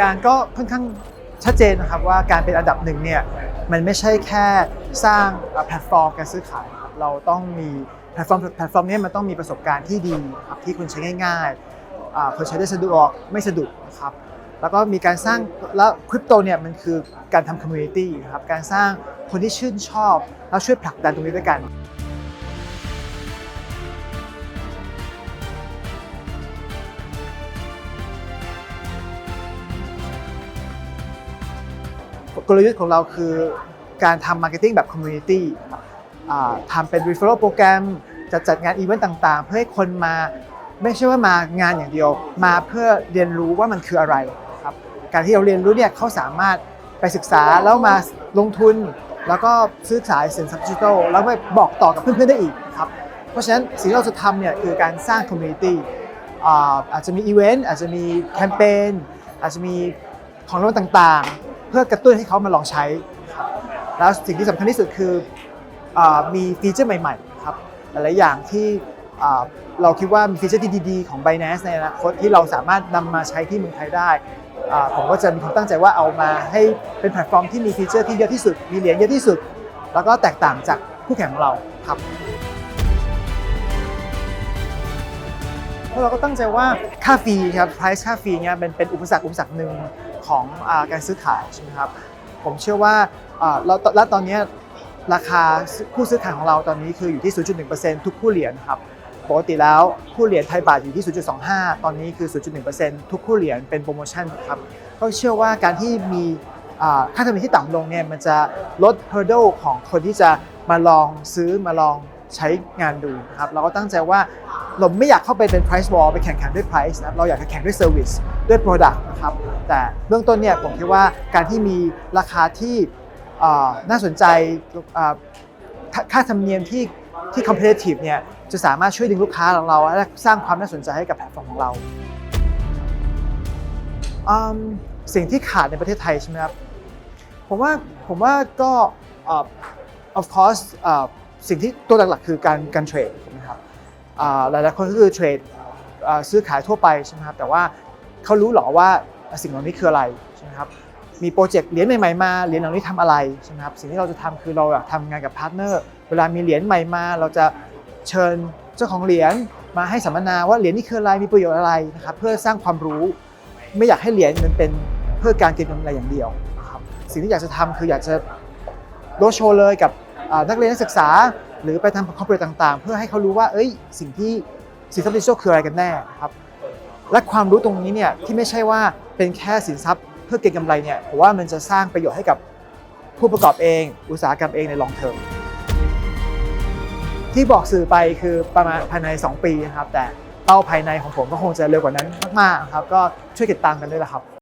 การก็ค่อนข้างชัดเจนนะครับว่าการเป็นอันดับหนึ่งเนี่ยมันไม่ใช่แค่สร้างแพลตฟอร์มการซื้อขายครับเราต้องมีแพลตฟอร์มแพลตฟอร์มนี้มันต้องมีประสบการณ์ที่ดีครับที่คนใช้ง่ายๆคนใช้ได้สะดวกไม่สะดุดนะครับแล้วก็มีการสร้างแล้วคริปโตเนี่ยมันคือการทำคอมมูนิตี้ครับการสร้างคนที่ชื่นชอบแล้วช่วยผลักดันตรงนี้ด้วยกัน กลยุทธ์ของเราคือการทำมาร์เก็ตติ้งแบบคอมมูนิตี้ทำเป็น referral โปรแกรมจะจัดงานอีเวนต์ต่างๆ เพื่อให้คนมาไม่ใช่ว่ามางานอย่างเดียว มาเพื่อเรียนรู้ว่ามันคืออะไรครับการที่เราเรียนรู้เนี่ยเขาสามารถไปศึกษาแล้วมาลงทุน แล้วก็ซื้อขายสินทรัพย์ดิจิทัลแล้วไปบอกต่อกับเพื่อนๆได้อีกครับเพราะฉะนั้นสิ่งที่เราจะทำเนี่ยคือการสร้างคอมมูนิตี้อาจจะมีอีเวนต์อาจจะมีแคมเปญอาจจะมีของรางวัลต่างๆ พื่อกระตุ้นให้เขามาลองใช้ครับแล้วสิ่งที่สำคัญที่สุดคืออมีฟีเจอร์ใหม่ๆครับหลายอย่างที่เราคิดว่ามีฟีเจอร์ที่ดีๆ ของ Binance ในอนาคตที่เราสามารถนำมาใช้ที่เมืองไทยได้ผมก็จะมีความตั้งใจว่าเอามาให้เป็นแพลตฟอร์มที่มีฟีเจอร์ที่เยอะที่สุด มีเหรียญเยอะที่สุด แล้วก็แตกต่างจากคู่แข่งของเราครับ พวเราก็ตั้งใจว่าค่าฟรีครับ price ค่าฟรีเนี่ยเป็นเป็นอุปสรรคอุปสรรคหนึ่งของอาการซื้อขายใช่ไหมครับ ผมเชื่อว่าเราและตอนนี้ราคาผู้ซื้อขายของเราตอนนี้คืออยู่ที่ 0.1%ทุกคู่เหรียญครับปกติแล้วคู่เหรียญไทยบาทอยู่ที่ 0.25 ตอนนี้คือ 0.1%ทุกคู่เหรียญเป็นโปรโมชั่นครับก็เชื่อว่าการที่มีค่าธรรมเนียมที่ต่ำลงเนี่ยมันจะลด hurdle ของคนที่จะมาลองซื้อมาลองใช้งานดูครับเราก็ตั้งใจว่า เราไม่อยากเข้าไปเป็น price war ไปแข่งขันด้วย price นะเราอยากจะแข่งด้วย service ด้วย product นะครับแต่เบื้องต้นเนี่ยผมคิดว่าการที่มีราคาที่น่าสนใจค่าธรรมเนียมที่ที่ competitive เนี่ยจะสามารถช่วยดึงลูกค้าของเรา และสร้างความน่าสนใจให้กับแพลตฟอร์มของเรา สิ่งที่ขาดในประเทศไทยใช่ไหมครับผมว่าผมว่าก็ of course สิ่งที่ตัวหลักๆคือการการเทรดนะครับ หลายๆคนก็คือเทรดซื้อขายทั่วไปใช่ไหมครับแต่ว่าเขารู้หรอว่าสิ่งเหล่านี้คืออะไรใช่ไหมครับมีโปรเจกต์เหรียญใหม่ๆมาเหรียญเหล่านี้ทำอะไรใช่ไหมครับสิ่งที่เราจะทำคือเราอยากทำงานกับพาร์ทเนอร์เวลามีเหรียญใหม่มา เราจะเชิญเจ้าของเหรียญมาให้สัมมนาว่าเหรียญนี้คืออะไรมีประโยชน์อะไรนะครับเพื่อสร้างความรู้ไม่อยากให้เหรียญมันเป็นเพื่อการเก็งกำไรอย่างเดียวนะครับสิ่งที่อยากจะทำคืออยากจะโรดโชว์เลยกับ นักเรียนนักศึกษา หรือไปทำคอร์เปอเรทต่างๆ เพื่อให้เขารู้ว่าเอ้ยสิ่งที่สินทรัพย์ดิจิทัลคืออะไรกันแน่ครับและความรู้ตรงนี้เนี่ยที่ไม่ใช่ว่าเป็นแค่สินทรัพย์เพื่อเก็งกำไรเนี่ยผมว่ามันจะสร้างประโยชน์ให้กับผู้ประกอบเอง อุตสาหกรรมเองในลองเทอมที่บอกสื่อไปคือประมาณภายใน 2 ปีนะครับ แต่เป้าภายในของผมก็คงจะเร็วกว่านั้นมากๆครับ ก็ช่วยติดตามกันด้วยละครับ